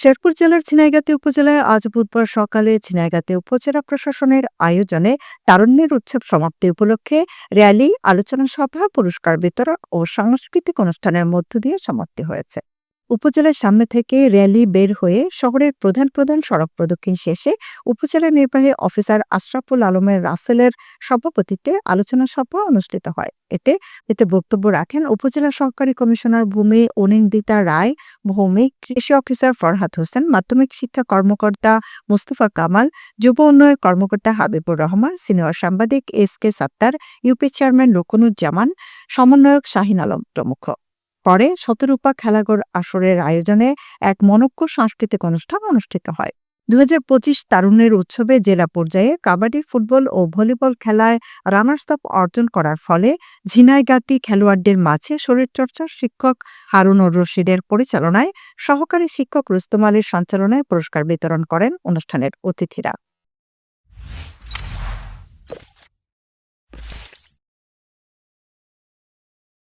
শেরপুর জেলার ঝিনাইগাতি উপজেলায় আজ বুধবার সকালে ঝিনাইগাতে উপজেলা প্রশাসনের আয়োজনে তারুণ্যের উৎসব সমাপ্তি উপলক্ষে র্যালি, আলোচনা সভা, পুরস্কার বিতরণ ও সাংস্কৃতিক অনুষ্ঠানের মধ্য দিয়ে সমাপ্তি হয়েছে। উপজেলার সামনে থেকে র্যালি বের হয়ে শহরের প্রধান প্রধান সড়ক প্রদক্ষিণ শেষে উপজেলা নির্বাহী অফিসার আশরাফুল আলমের রাসেলের সভাপতিত্বে আলোচনা সভা অনুষ্ঠিত হয়। এতে এতে বক্তব্য রাখেন উপজেলা সহকারী কমিশনার ভূমি অনিন্দিতা রায়, ভৌমিক কৃষি অফিসার ফরহাদ হোসেন, মাধ্যমিক শিক্ষা কর্মকর্তা মোস্তফা কামাল, যুব উন্নয়ন কর্মকর্তা হাবিবুর রহমান, সিনিয়র সাংবাদিক S K Sattar, UP chairman Ruknuzzaman, সমন্বয়ক শাহিন আলম প্রমুখ। পরে শতরূপা খেলাঘর আসরের আয়োজনে এক মনজ্ঞ সাংস্কৃতিক অনুষ্ঠান অনুষ্ঠিত হয়। দু তারুণ্যের উৎসবে জেলা পর্যায়ে কাবাডি, ফুটবল ও ভলিবল খেলায় রানার্স আপ অর্জন করার ফলে ঝিনাইগাতি খেলোয়াড়দের মাঝে শরীরচর্চার শিক্ষক হারুনুর রশিদের পরিচালনায় সহকারী শিক্ষক রুস্তম আলীর সঞ্চালনায় পুরস্কার বিতরণ করেন অনুষ্ঠানের অতিথিরা।